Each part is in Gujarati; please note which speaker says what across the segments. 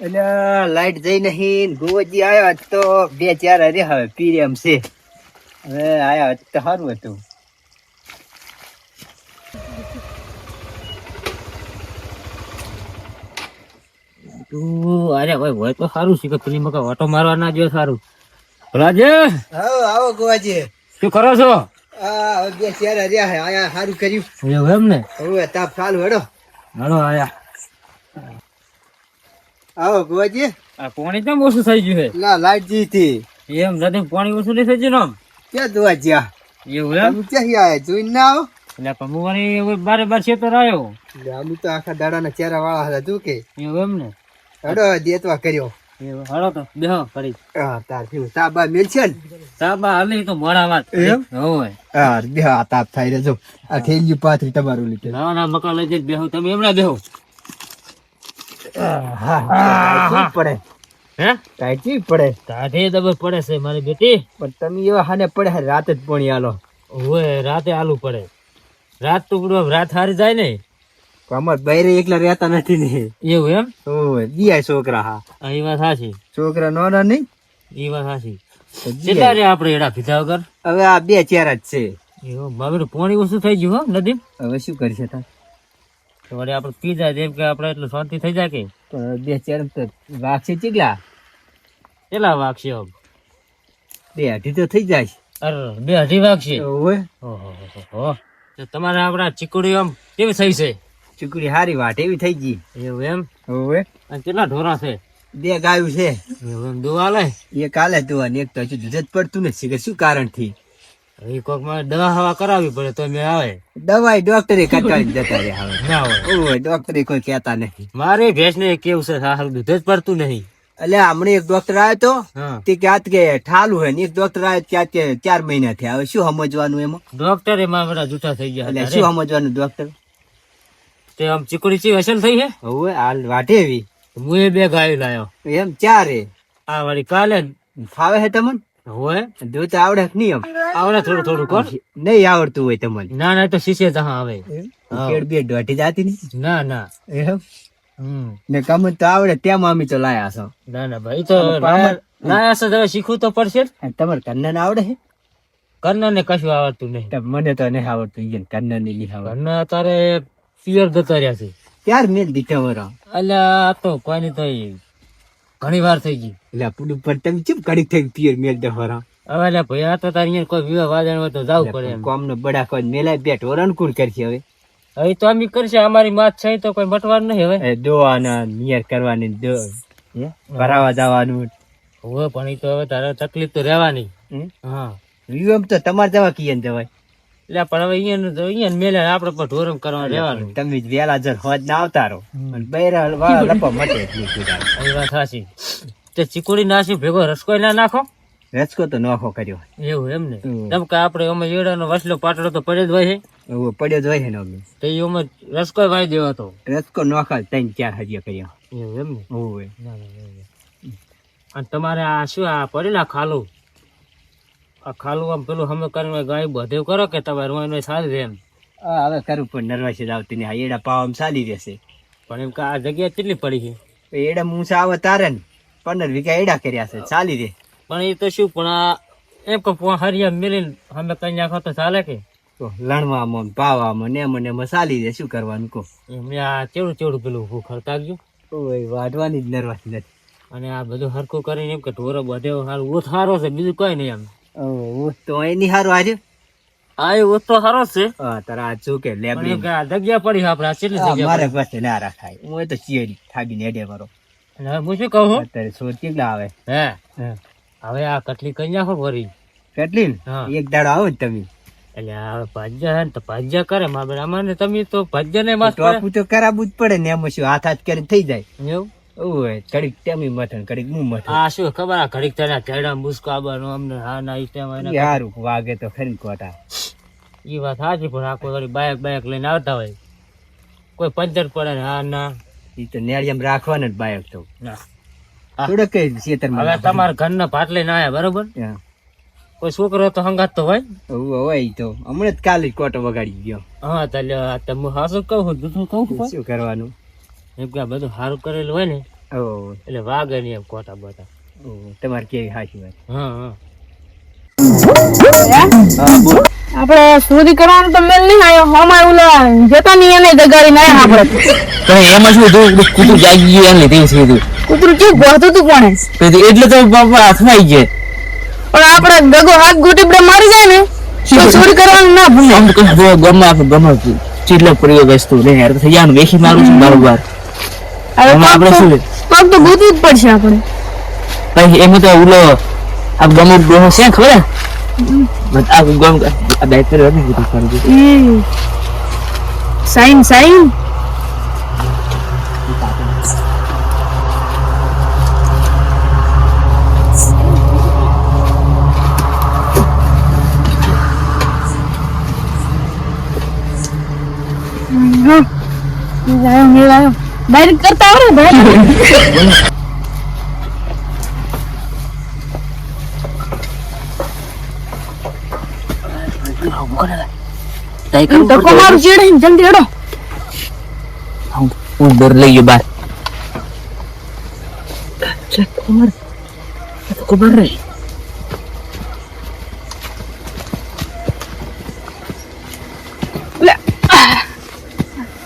Speaker 1: એટલે લાઈટ જઈ નહીં ગોવજી આવ્યો તો બે ચાર અરે હવે પીરે એમ છે. હવે આયા તો સારું હતું.
Speaker 2: તું અરે ભાઈ હોય તો સારું છે કે પેલી મકા ઓટો મારવા ના જો સારું. રાજે
Speaker 1: આવો આવો ગોવાજી.
Speaker 2: શું કરો છો?
Speaker 1: આ બે ચાર હરે આયા સારું કર્યું.
Speaker 2: એમ ને?
Speaker 1: હવે તાપ ચાલુ હેડો.
Speaker 2: હાલો આયા.
Speaker 1: આવો ગોવાજી
Speaker 2: આ પાણી કેમ ઓછું થઈ ગયું છે?
Speaker 1: ના લાઈટ જી હતી
Speaker 2: એમ નથી પાણી ઓછું નહીં થઈ ગયું
Speaker 1: ક્યાં જોવા જ્યાં?
Speaker 2: ને એવું એમ?
Speaker 1: ક્યાં આયા? જોઈને ના આવો.
Speaker 2: એટલે પમુવાની બારે બાર છેતર આવ્યો
Speaker 1: એટલે અમે તો આખા દાડાના ચહેરા વાળા હતા તું કે.
Speaker 2: એવું એમ ને?
Speaker 1: હડો દેતવા કર્યો.
Speaker 2: તો બેહો કરી
Speaker 1: હા તાર તાબા મેલ છે ને?
Speaker 2: તાબા હાલી તો મોડા વાત
Speaker 1: એમ?
Speaker 2: હોય
Speaker 1: હા બે તાપ થાય રહ્યો જો આ થેલી પાથરી તમારું લીધે
Speaker 2: ના ના મકા લઈ બેહો. તમે એમના બેહો.
Speaker 1: પડે.
Speaker 2: હે? દબર પડે છે મારી બેટી.
Speaker 1: પણ તમે એવા હાને પડે રાતે જ પોણી આલો.
Speaker 2: રાતે આલુ પડે. રાત તો રાત હારી જાય ને.
Speaker 1: અમાર બૈરે એકલા રહેતા નથી ને.
Speaker 2: એવું એમ?
Speaker 1: ઓય દિયા છોકરા હા.
Speaker 2: એ વાત સાચી
Speaker 1: છોકરા નાના નહીં?
Speaker 2: એ વાત સાચી કેટલા રે આપણે એડા ભીધા વગર?
Speaker 1: હવે આ બે ચેરા જ છે.
Speaker 2: એવું મારું પાણી ઓછું થઈ ગયું હો નદી
Speaker 1: હવે શું કરશે તા
Speaker 2: તો વળી આપણે પી જાય જેમ કે આપણે એટલું શાંતિ થઈ જાય કે?
Speaker 1: બે ચાર વાગશે ચીગલા
Speaker 2: કેટલા વાગશે આમ?
Speaker 1: બે અઢી તો થઈ જાય.
Speaker 2: અરે બે અઢી વાગશે ઓહો તમારે આપણા ચીકડી આમ કેવી થઈ છે?
Speaker 1: ચીકડી સારી વાટ એવી થઈ ગઈ.
Speaker 2: એવું એમ?
Speaker 1: હવે
Speaker 2: અને કેટલા ઢોરા છે?
Speaker 1: બે ગાયું છે.
Speaker 2: દુવા લે?
Speaker 1: એક કાલે તું ને એક તો હજુ દૂધ જ પડતું નથી. કે શું કારણથી
Speaker 2: એ કોકમાં દવા હવા કરાવવી પડે તો મેં આવે.
Speaker 1: દવાઈ ડોક્ટરે કટાડી જતા રહ્યા હવે.
Speaker 2: ના હોય.
Speaker 1: ઓય ડોક્ટરે કોઈ કહેતા નથી.
Speaker 2: મારે ભેંસ ને કેવું છે સારું દૂધ જ પડતું નહીં.
Speaker 1: એટલે હમણાં એક ડોક્ટર આવ્યો તો તે ક્યાંક કે ઠાલું હે ને એક ડોક્ટર આવ્યો ક્યાંક કે ચાર મહિના થયા. હવે શું સમજવાનું એમાં?
Speaker 2: ડોક્ટર એમાં બધા જૂઠા થઈ ગયા
Speaker 1: એટલે શું સમજવાનું ડોક્ટર
Speaker 2: તે આમ ચીકડી ચી વસન થઈ છે
Speaker 1: હવે હાલ વાટે એવી.
Speaker 2: હું એ બે ગાયો લાયો.
Speaker 1: એમ ચારે?
Speaker 2: આ વાળી કાલે
Speaker 1: ફાવે હે તમને?
Speaker 2: હોય
Speaker 1: દૂધ આવડે નહીં
Speaker 2: આવડે થોડું થોડું કર.
Speaker 1: નહીં આવડતું હોય તમને.
Speaker 2: ના ના તો શીશે તો આવે.
Speaker 1: કેડ બે દોઢી જાતી નહીં
Speaker 2: ના ના.
Speaker 1: એમ? ને કમ તો આવડે તો લાયા છો
Speaker 2: ના ના ભાઈ તો લાયા છે તો શીખવું તો પડશે જ.
Speaker 1: તમારે કન્નન આવડે હે
Speaker 2: કર્ણ ને કશું આવડતું નહીં.
Speaker 1: મને તો નહીં આવડતું ઈ કન્નનની નહીં આવડે
Speaker 2: કર્ણ અત્યારે પિયર જતા રહ્યા છે.
Speaker 1: ત્યાર મેલ દીધા વરો?
Speaker 2: અલ્યા આ તો કોઈની તો ઈ ઘણી વાર થઈ ગઈ.
Speaker 1: એટલે પુડું પર તમે ચેમ કડી થઈ પિયર મેલ દે વરો
Speaker 2: હવે એટલે ભાઈ આ તો તારે કોઈ વિવાહ વાદણ હોય તો જવું પડે
Speaker 1: કોમ નો બડા કોઈ મેલાય બેઠ વર અનુકૂળ કરશે હવે.
Speaker 2: હવે તો અમે કરશે અમારી માત છે તો કોઈ મટવાનું નહીં હવે.
Speaker 1: દોવાના નિયર કરવાની દો? ભરાવા જવાનું.
Speaker 2: હવે પણ એ તો હવે તારે તકલીફ તો રહેવાની. હા.
Speaker 1: વિવાહ તો તમારે જવા કીયન જવાય.
Speaker 2: એટલે પણ હવે અહીંયા તો અહીંયા મેલે આપણે પણ ઢોરમ કરવા રહેવાનું
Speaker 1: તમે જ વેલા જર હોજ ના આવતા રહો અને બૈરા વાળા લપા મટે એટલું
Speaker 2: એ વાત સાચી. તે ચીકુડી નાસી ભેગો રસકોઈ ના નાખો?
Speaker 1: રસકો તો નોખો કર્યો
Speaker 2: એવું એમ ને. કેમ કે આપણે અમે એડાનો વસલો પાટડો તો પડે જ હોય છે.
Speaker 1: હવે પડ્યો જ હોય છે ને અમે.
Speaker 2: તો એ અમે રસકો વાઈ દેવો હતો
Speaker 1: રસકો નોખા ત્રણ ચાર હજી કર્યા.
Speaker 2: એવું એમ ને.
Speaker 1: ઓવે.
Speaker 2: અને તમારે આ શું આ પડેલા ખાલું? આ ખાલું આમ પેલું અમે કરીને ગાય બધે કરો કે તમારે રોઈ સારી રહે એમ?
Speaker 1: હવે કરવું પણ નર્વસ આવતી ને આ એડા પાવામાં ચાલી રહેશે.
Speaker 2: પણ એમ કે આ જગ્યા કેટલી પડી છે?
Speaker 1: એડા મૂસા આવે તારે ને પંદર વીઘા એડા કર્યા છે ચાલી રહે.
Speaker 2: પણ એ તો શું પણ આ એમ કે હરિયા મિલીને અમે કઈ નાખો તો ચાલે કે?
Speaker 1: તો લણવામાં પાવામાં ને મને મસાલી રહે શું કરવાનું કહો?
Speaker 2: એમને આ ચેવડું ચેવડું પેલું ખડતા ગયું?
Speaker 1: ઓય વાઢવાની જ નર્વસ નથી.
Speaker 2: અને આ બધું હરખું કરીને એમ કે ઢોરો બધે સારું ઓછ સારો છે બીજું કઈ નહીં એમ.
Speaker 1: તો આજે?
Speaker 2: એ તો સારો છે.
Speaker 1: હા તારા આ કે લેબ
Speaker 2: પણ એમ કે આ જગ્યા પડી આપણે કેટલી જગ્યા
Speaker 1: મારે પાસે ના રાખાય. હું તો ચિયરી થાગીને એડે મારો.
Speaker 2: પડી? અને હવે હું શું કહું
Speaker 1: અત્યારે સોર કેટલા આવે?
Speaker 2: હે. હવે આ કટલી કઈ નાખો
Speaker 1: કેટલી એક દાડો આવો તમે.
Speaker 2: એટલે ભાજ્યા હે ને તો ભાજ્યા કરે. મારે. અમારે તમે તો ભાજ્યા ને
Speaker 1: ટોપું તો કરાવવું જ પડે ને એમાં શું હાથ હાથ કરી થઈ જાય.
Speaker 2: એવું?
Speaker 1: ઓય કડીક તેમી મથણ કડીક હું મથણ
Speaker 2: આ શું ખબર આ ઘડીક તને કેડા મુસ્કો આવવાનો અમને હા ના ઈ ટાઈમ
Speaker 1: ઈ હારું વાગે તો ખરી કોટા
Speaker 2: એ વાત સાચી પણ આ કોઈ બાયક બાયક લઈને આવતા હોય. કોઈ પંચર પડે હા ના.
Speaker 1: ઈ તો નેળિયામ રાખવાના જ બાયક તો.
Speaker 2: ના. હવે તમારા ઘરના ભાત લઈને આયા બરોબર. કોઈ છોકરો તો હંગાત તો હોય?
Speaker 1: હોય તો. હમણાં જ કાલે કોટો વગાડી ગયો.
Speaker 2: હા તો તમે હાસું કહું છું કહું
Speaker 1: શું કરવાનું?
Speaker 2: એમ કે બધું સારું કરેલું હોય ને એટલે વાગે નહીં એમ કોટા બોટા.
Speaker 1: તમારે કેવી સાચી વાત?
Speaker 2: હા હા.
Speaker 3: આપણે ચોરી કરવાનું તો મેલ નહીં આવ્યો હમાય ઓલા જતા નહીં એને જગાડી ના આપણે.
Speaker 4: પણ એમાં શું હતું કૂતરું જાગી ગયું એમ લીધી છે કીધું
Speaker 3: કૂતરું ચૂપ ગોતું તું કોણે?
Speaker 4: એટલે તો બાપા હાથમાં આવી જાય
Speaker 3: પણ આપણે ગગો હાથ ગોટી બે મારી જાય ને તો ચોરી કરવાનું ના ભૂલે.
Speaker 4: તો ગમે ગમે ચીટલો પડ્યો વસ્તુ. નહીં યાર થઈ જવાનું બેસી મારું છું બરોબર.
Speaker 3: હવે
Speaker 4: આમાં આપણે
Speaker 3: પગ
Speaker 4: શું
Speaker 3: તો- પગ તો ગોતવું જ પડશે આપણે
Speaker 4: પછી એમાં તો ઓલો આ ગમે ડોહો છે ખબર હે? બસ આ ગમ આ દાયિત્વ રહ્યો ને બધું કરી દીધું.
Speaker 3: હમ. સાઈન સાઈન ડાયરેક્ટ કરતા આવડે ભાઈ ધક્કો. મારું ચીડે જલ્દી હેડો
Speaker 4: હું હું લઈ ગયો બાર ચેક કમર ખબર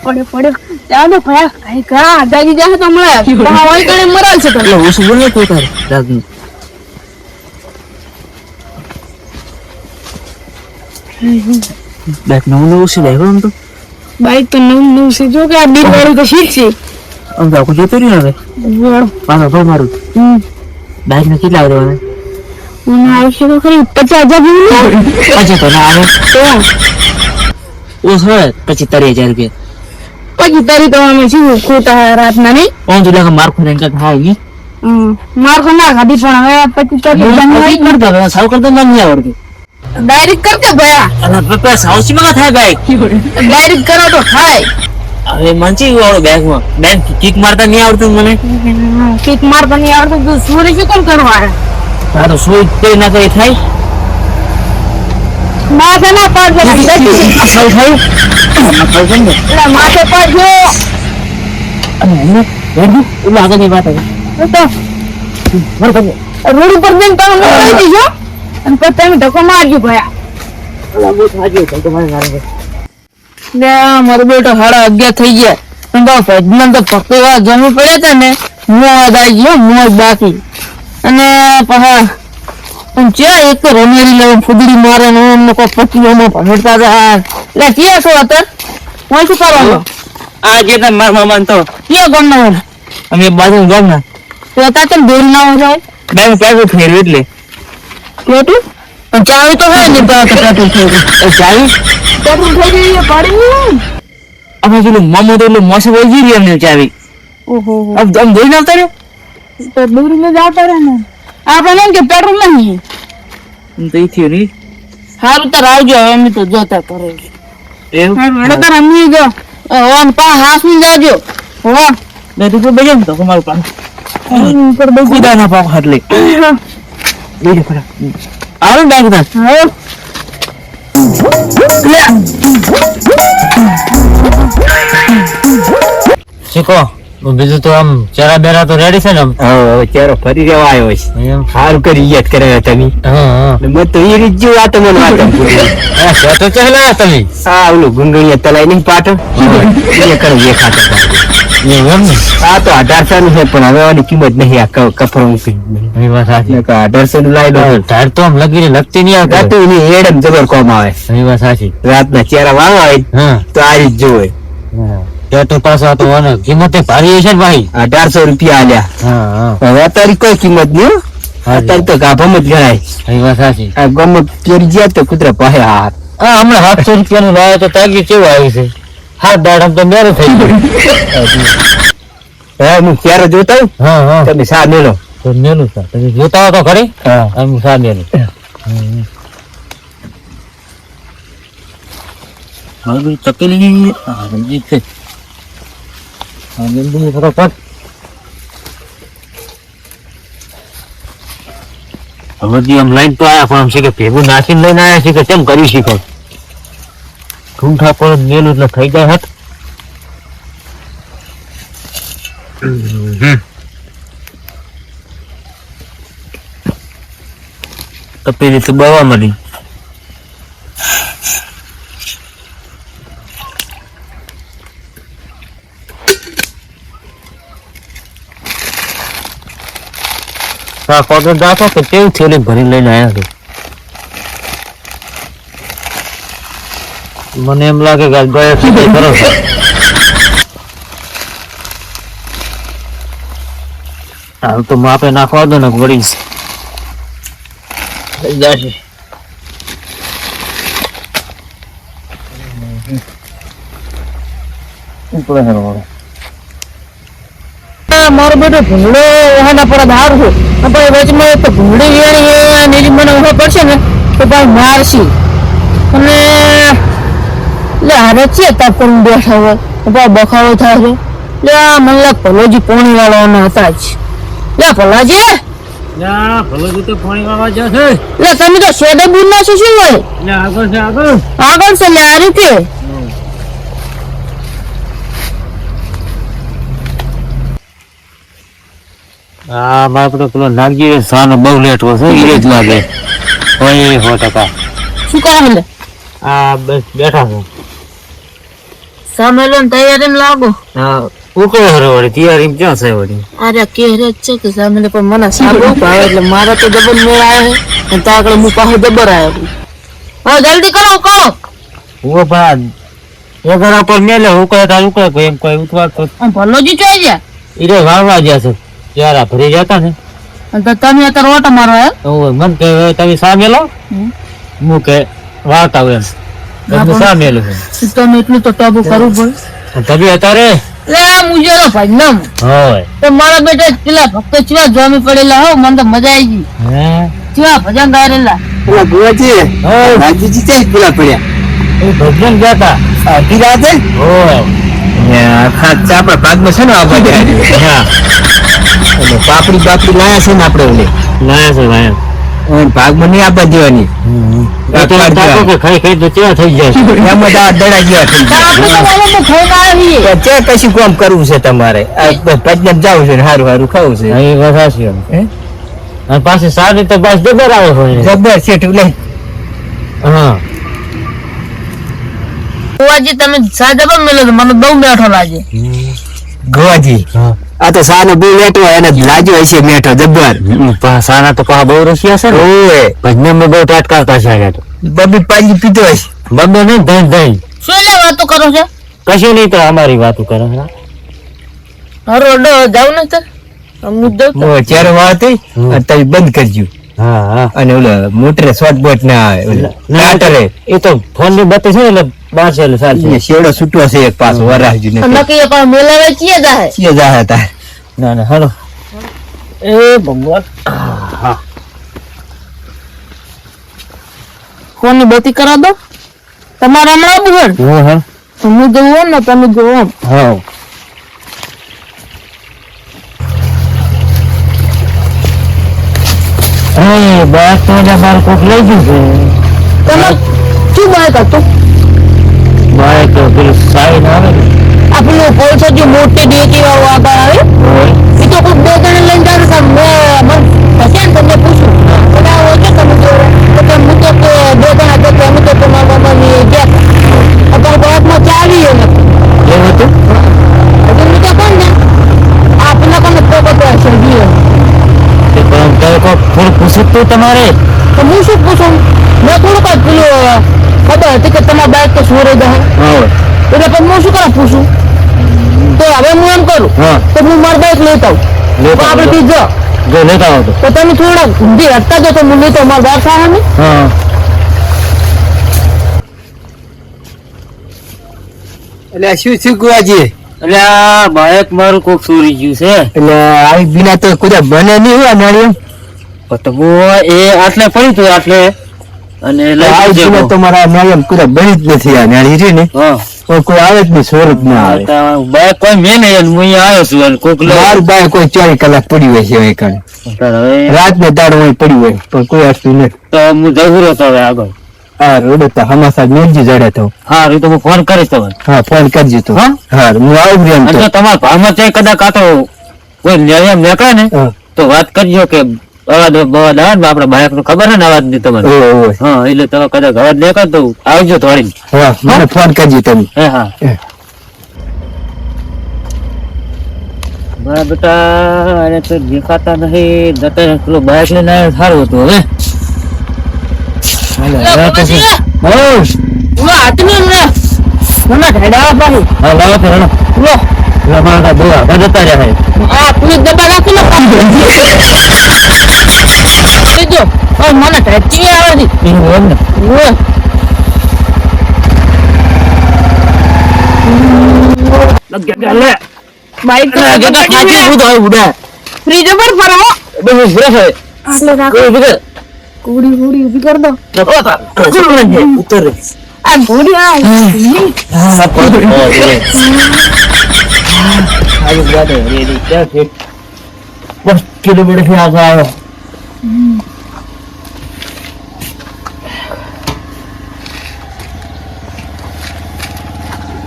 Speaker 3: પડ્યો પડ્યો ચાલો તો મરાલ છે તો.
Speaker 4: ઓછું બોલ ને તારે? બાઈક નવું નવું છે લાવ્યો આમ તો.
Speaker 3: બાઈક તો નવું નવું છે. જો કે આ બીર વાળું તો શીખશે
Speaker 4: આમ તો આખું જતો રહ્યો હવે. પાછો ભાવ મારું. બાઈક ને કેટલા દેવાના
Speaker 3: મને આવશે તો ખરી પચાસ હજાર જેવું
Speaker 4: તો ના આવે.
Speaker 3: તો.
Speaker 4: ઓ સર પછી તરી હજાર રૂપિયા.
Speaker 3: પછી તારી તો અમે શું ખોટા રાતના નહીં
Speaker 4: ઓન તું લાગે માર ખોને કંઈક હા ઈ
Speaker 3: હમ. માર તો ના ખાધી પણ હવે પછી તારી
Speaker 4: પછી કરતા હવે સાવ કરતા મને નહીં આવડતું
Speaker 3: ડાયરેક્ટ કરતે ભયા
Speaker 4: અને પપ્પા સાવસી માં થાય બાઈક
Speaker 3: ડાયરેક્ટ કરો તો થાય
Speaker 4: હવે મંચી વાળો બેગમાં બેગ કિક મારતા નહીં આવડતું મને
Speaker 3: કિક મારતા નહીં આવડતું તો સુરી શું કોણ કરવા આવ્યા?
Speaker 4: આ તો સોઈ કોઈ ના કોઈ થાય
Speaker 3: માથે ના પડજો
Speaker 4: અસલ થઈ
Speaker 3: એટલે માથે પડજો.
Speaker 4: અને એને વેડું ઓલું આગળની વાત હવે
Speaker 3: તો
Speaker 4: માર કરજો
Speaker 3: રોડ ઉપર જઈને તમે લઈ દીજો અને પછી તમે ધક્કો મારજો ભયા
Speaker 4: મારે
Speaker 3: બેટો સાડા અગિયાર થઈ ગયા. પણ તો ભજમાં તો જમી પડ્યા હતા ને મોજ આવી ગયો મોજ બાકી. અને પહા પણ ચા એક તો રમેરી લેવું ફૂદડી મારે ને એમને કોઈ પટીઓમાં ભમેડતા હતા એટલે ક્યાં છો અત્યારે? હું શું કરવાનું
Speaker 4: આ જે તમે મારા મામા તો.
Speaker 3: ક્યાં ગામના હોય?
Speaker 4: અમે બાજુ ગામ ના
Speaker 3: તો અત્યારે કેમ દોરી ના હોય
Speaker 4: બેંક પેલું ફેરવ્યું એટલે?
Speaker 3: પેટું પણ ચાવી તો હોય ને તો થઈ
Speaker 4: ચાવી?
Speaker 3: પેટ્રોલ થઈ ગયું એ પાડી
Speaker 4: અમે પેલું મામો તો એટલું મોસે વળગી રહી અમને ચાવી.
Speaker 3: ઓહો
Speaker 4: આમ આમ જોઈને આવતા રહ્યો?
Speaker 3: તો દોરીને જ આવતા રહે ને? આપણે એમ કે પેટ્રોલ નહીં
Speaker 4: તો ઈ થયું નહીં.
Speaker 3: સારું તાર આવજો હવે અમે તો જોતા કરે
Speaker 4: એવું?
Speaker 3: તાર અમી જો ઓન પા હાસી જાજો હો
Speaker 4: બે રૂપિયા બેજો તો તમારું પાન
Speaker 3: ઉપર બેસી
Speaker 4: કુદા ના પાક હાટ લઈ બેજો ખરા. આવો બેંક ના
Speaker 2: શીખો. બીજું તો આમ ચેરા બેરા તો રેડી છે ને
Speaker 1: હવે ચેરો ફરી રેવા આવ્યો છે. સારું કરી યાદ કરાવ્યા તમે. મત તો એ રીત જેવું આ તો મને વાત
Speaker 2: તો ચહેલા તમે.
Speaker 1: હા ઓલું ગુંગળિયા તલાઈ નહીં પાટો એ કરો એ ખાતો આ તો અઢારસો નું? છે પણ હવે આની કિંમત નહીં આ ક- કપડો મૂકી
Speaker 2: એ
Speaker 1: અઢારસો નું લાઈ દો
Speaker 2: ધાર તો આમ લગીને લગતી નહીં આવતી
Speaker 1: નહીં એડમ જબર કોમ આવે. રાતના ચેરા વાવા હોય તો આ રીત જોવે
Speaker 2: શેઠો પાછો તો આને કિંમતે ભારી છે ને ભાઈ?
Speaker 1: અઢારસો રૂપિયા આલ્યા.
Speaker 2: હા હા.
Speaker 1: હવે અત્યારે કોઈ કિંમત નહીં અત્યારે તો ગાભમ જ ગણાય.
Speaker 2: એ વાત સાચી.
Speaker 1: આ ગમે પેરી ગયા તો કુતરા પાસે હાથ.
Speaker 2: હા હમણાં સાતસો રૂપિયા નું તો તાગ્યું કેવું આવ્યું છે? હાથ દાડમ તો મેરે થઈ ગયું.
Speaker 1: હવે હું ક્યારે જોતા
Speaker 2: હા હા.
Speaker 1: તમે સા મેલો.
Speaker 2: તો તમે જોતા હો તો ખરી?
Speaker 1: હા.
Speaker 2: સા મેલું. હવે છે. લીંબુ ફટોફટ હવેથી આમ લઈને તો આયા, પણ છે કે ભેગું નાખીને લઈને આયા છે કે કેમ કરી શીખો ઠૂંઠા પર મેલું એટલે થઈ ગયા હત તપેલી તો બવા મળી. હા કોટન રાખો તો કેવું થેલી ભરી લઈને આવ્યા છો મને એમ લાગે કે આ ગયા સુધી કરો છો હાલ તો માપે નાખવા દો ને વળી થઈ જશે ઉપડે હેરો વળો.
Speaker 5: આ મારો બેટો ભૂંગળો વહાના પર હાર છું. ભાઈ વચમાં તો ભૂંડી વેણી એ મને ઊભા પડશે ને તો ભાઈ મારશી. અને એટલે હારે છે તાપ કરીને બેઠા હોય. ભાઈ બખાવો થાય છે. લે આ મને લાગ ભલોજી પોણી વાળવાના હતા જ. લે ભલાજી.
Speaker 2: ના તો પાણી વાળવા જશે
Speaker 5: લે તમે તો શેડે બૂર ના છો શું હોય?
Speaker 2: આગળ છે આગળ.
Speaker 5: આગળ છે લે આ રીતે.
Speaker 2: હા બાપડો પેલો નાગજી સાનો બહુ લેટ છે એ જ લાગે. ઓય સો ટકા.
Speaker 5: શું કરે લે
Speaker 2: આ બસ બેઠા છું
Speaker 5: સામે લો તૈયારી લાગો?
Speaker 2: હા ઉકળે હરે વળી તૈયારી ક્યાં છે વળી?
Speaker 5: અરે કે રે છે કે સામે પણ મને સારું ભાવે એટલે મારા તો ડબલ મેળ આવે અને તાકડે હું પાસે ડબર આવ્યો હા જલ્દી કરો કરો.
Speaker 2: ઓ ભાઈ એ ઘર પર મેલે ઉકળે તાર ઉકળે કોઈ એમ કોઈ ઉતવાર તો
Speaker 5: ભલો જી ચોઈ જા
Speaker 2: ઈરે વાવા ગયા છે. ત્યારે ભરી જતા ને.
Speaker 5: તો તમે અત્યારે ઓટો મારો હે?
Speaker 2: મન કે તમે સામે લો હું કે વાવતા હોય
Speaker 5: હા,
Speaker 2: હું
Speaker 5: પણ-
Speaker 2: સામે લો
Speaker 5: તમે એટલું તો ટાબુ કરવું પડે.
Speaker 2: તમે અત્યારે?
Speaker 5: લે મુજેલો ભજનમ
Speaker 2: હોય.
Speaker 5: તો મારા બેટા પેલા ભક્તો ચીવા જોમી પડેલા હો મને તો મજા આવી ગઈ.
Speaker 2: હે?
Speaker 5: ચીવા ભજન
Speaker 1: પેલા ભુવાજી
Speaker 2: હોય
Speaker 1: રાજીજી છે પેલા પડ્યા.
Speaker 2: એ ભજન ગયા તા.
Speaker 1: રાતે
Speaker 2: હોય.
Speaker 1: ભાગમાં છે ને આ બધા?
Speaker 2: હા.
Speaker 1: એટલે પાપડી પાપડી લાયા છે ને આપણે ઓલે?
Speaker 2: લાયા છે લાયા. જાય છે.
Speaker 1: આ કામ કરવું છે તમારે? જવું છે સારું સારું ખાવું છે.
Speaker 2: પાછી સારી તો બસ જબર આવે હોય
Speaker 1: જબર શેઠ લઈ
Speaker 2: હા.
Speaker 5: ફુવાજી તમે સાજા પણ મેલો મને બહુ બેઠો લાગે.
Speaker 1: ગોવાજી.
Speaker 2: હા.
Speaker 1: આ તો સાનો બહુ લેટો એને લાગ્યો હશે મેઠો
Speaker 2: જબ્બર. સાના તો પા બહુ રસિયા છે ને?
Speaker 1: ઓએ
Speaker 2: ભજને મે બહુ ટાટકાતા છે તો.
Speaker 1: બબી પાજી પીતો હશે.
Speaker 2: બબ્બે ને ધન ધન.
Speaker 5: શું લે વાતો કરો છો?
Speaker 2: કશું નહીં તો અમારી વાતો કરો હા.
Speaker 5: હરો ડો જાવ ને તર મુદ્દો તો.
Speaker 1: ચાર વાત. અને બંધ કરજો.
Speaker 2: હા હા.
Speaker 1: અને ઓલો મોટરે શોર્ટ બોટ ના આવે ઓલો
Speaker 2: એ. તો ફોનની બત્તી છે એટલે બાર ચાલશે
Speaker 1: અહીંયા શેડો છૂટો છે એક પાસ વરાજુ ને
Speaker 5: નકી એ પણ મેલાવે ચીએ જાહે?
Speaker 1: ચીએ જાહે તા
Speaker 2: ના ના હાલો. એ ભગવાન. હા.
Speaker 5: કોની ની કરા દો. તમારા હમણાં આવું
Speaker 2: હો હું?
Speaker 5: હા તો જોવો ને તમે જોવો
Speaker 2: હા. એ બસ તો ને મારે કોક લઈ ગયું છે
Speaker 5: તમે શું બાઈક હતું
Speaker 2: મારે તો પેલું સાઈન આવે
Speaker 5: આ પેલું પોલસો જે મોટી ડેકી વાળું આગળ આવે. એ તો કોઈ બે જણ લઈને જાય સર મેં મને હશે ને તમને પૂછું. બધા હોય કે તમે તો. કે હું તો કે બે જણા તો કે અમે તો કે મારા મામાની ગયા અત્યારે બસમાં ચાલી ને
Speaker 2: એવું હતું?
Speaker 5: હજુ હું. તો કોણ ને આપને કોને બધો હશે
Speaker 2: તે પણ થોડું પૂછ્યું તમારે.
Speaker 5: તો હું શું પૂછું? મેં થોડુંક જ પેલું ખબર હતી કે તમારા બાઈક તો સુરે દે એટલે પણ હું શું કરું પૂછું? તો હવે હું એમ કરું તો હું મારી બાઈક લેતા આવું. તો આપણે. બીજો
Speaker 2: જો. લેતા આવો તો.
Speaker 5: તમે થોડા ઊંધી હટતા જો તો હું લેતો મારા બાર સામે
Speaker 2: હા
Speaker 1: એટલે શું શું કુવાજી
Speaker 2: એટલે આ બાઈક મારું કોક ચોરી ગયું છે.
Speaker 1: એટલે આવી બિના તો કુદા બને નહીં હોય નાળિયેર.
Speaker 2: તો એ આટલે પડ્યું હતું આટલે. અને તમારા
Speaker 1: આવી
Speaker 2: જજો.
Speaker 1: બિના જ નથી આ નાળી રે ને. કોઈ આવે જ નહીં સ્વરૂપ ના આવે.
Speaker 2: તો કોઈ મેં નહીં હું અહીંયા આવ્યો છું અને કોઈક લઈ
Speaker 1: બાય કોઈ ચાર કલાક પડી હોય છે હવે કાંઈ. રાત ને દાડો હોય પડી હોય પણ કોઈ આવતું નથી.
Speaker 2: તો હું જવું રહ્યો હવે આગળ.
Speaker 1: હા રોડ તો હમાસા મેલજી જડે તો.
Speaker 2: હા તો હું ફોન કરીશ તમને.
Speaker 1: હા ફોન કરજો તો.
Speaker 2: હા?
Speaker 1: હા આવું એમ તો.
Speaker 2: તમારા ભાવમાં તે કદાચ આ તો કોઈ એમ નીકળે ને તો વાત કરજો કે અવાજ બવાજ આવે ને આપડે બાઇકનું ખબર છે ને અવાજની તમારે હા એટલે તમે કદાચ અવાજ નહીં કરતો આવજો થોડી
Speaker 1: હા મને ફોન કરજો તમે
Speaker 2: હે હા
Speaker 1: હે.
Speaker 2: મારા બેટા અરે તો દેખાતા નહીં જતા પેલો બાઇક લઈને આવ્યો સારું હતું હવે હાલે, હવે તો શું?
Speaker 1: હઉ.
Speaker 5: ઉલો હાથની અંદર મને ઢેડા પાડી
Speaker 2: હા, લાવો તો હેડો.
Speaker 5: ઉલો
Speaker 2: પેલા મારા બહુ આગળ જતા રહ્યા છે.
Speaker 5: આ પુલિસ ડબ્બા રાખી લો કીધું ઓ મને ઢેચી આવે છે
Speaker 2: એવું હોય ને.
Speaker 5: ઉલો
Speaker 2: લે.
Speaker 5: બાઈક તો
Speaker 2: અરે, જગા ખાંચી કૂદો હવે ઉડા.
Speaker 5: ફ્રીજ પર ફરો
Speaker 2: બધું ઉભરે છે.
Speaker 5: આટલે રાખો
Speaker 2: કોઈ ઉભરે.
Speaker 5: કુડી કુડી ઊભી કર દો
Speaker 2: ઓ, તાર. ઉતર રે. ઉતર રે.
Speaker 5: આ ઘોડી આ
Speaker 2: હા, પગ. હા, ઉભરે. આજુ બાજુ હરી હરી ક્યાં છે? બસ કિલોમીટરથી આગળ આવ્યો ભાઈ તો આપણું આ રહ્યું ને
Speaker 5: અરે અરે જો લે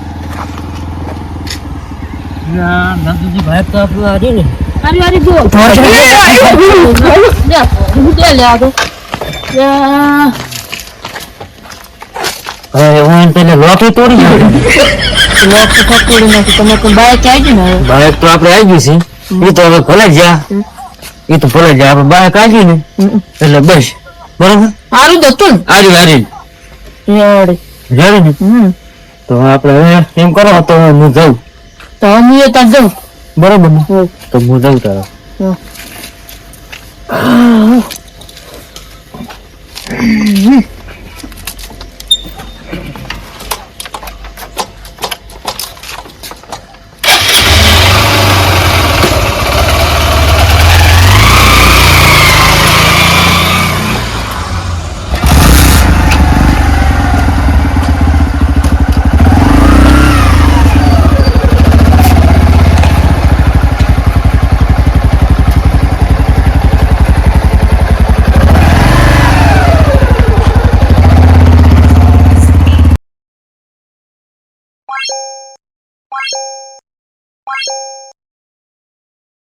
Speaker 5: હું દે લે આ તો યા
Speaker 2: હવે હું એમ પેલે લોકે તોડી
Speaker 5: બાઈક
Speaker 2: તો આપણે આવી ગઈ છે એ તો હવે ભલે જા એ તો ભલે જા આપણે બાઇક આવી ને એટલે બસ બરોબર
Speaker 5: સારું જ હતું
Speaker 2: આરી આરી
Speaker 5: ને
Speaker 2: તો આપણે એમ કરો, તો હું જાઉં.
Speaker 5: તો હું એ ત્યાં જાઉં.
Speaker 2: બરોબર ને? તો હું જાઉં તારા.
Speaker 5: હમ.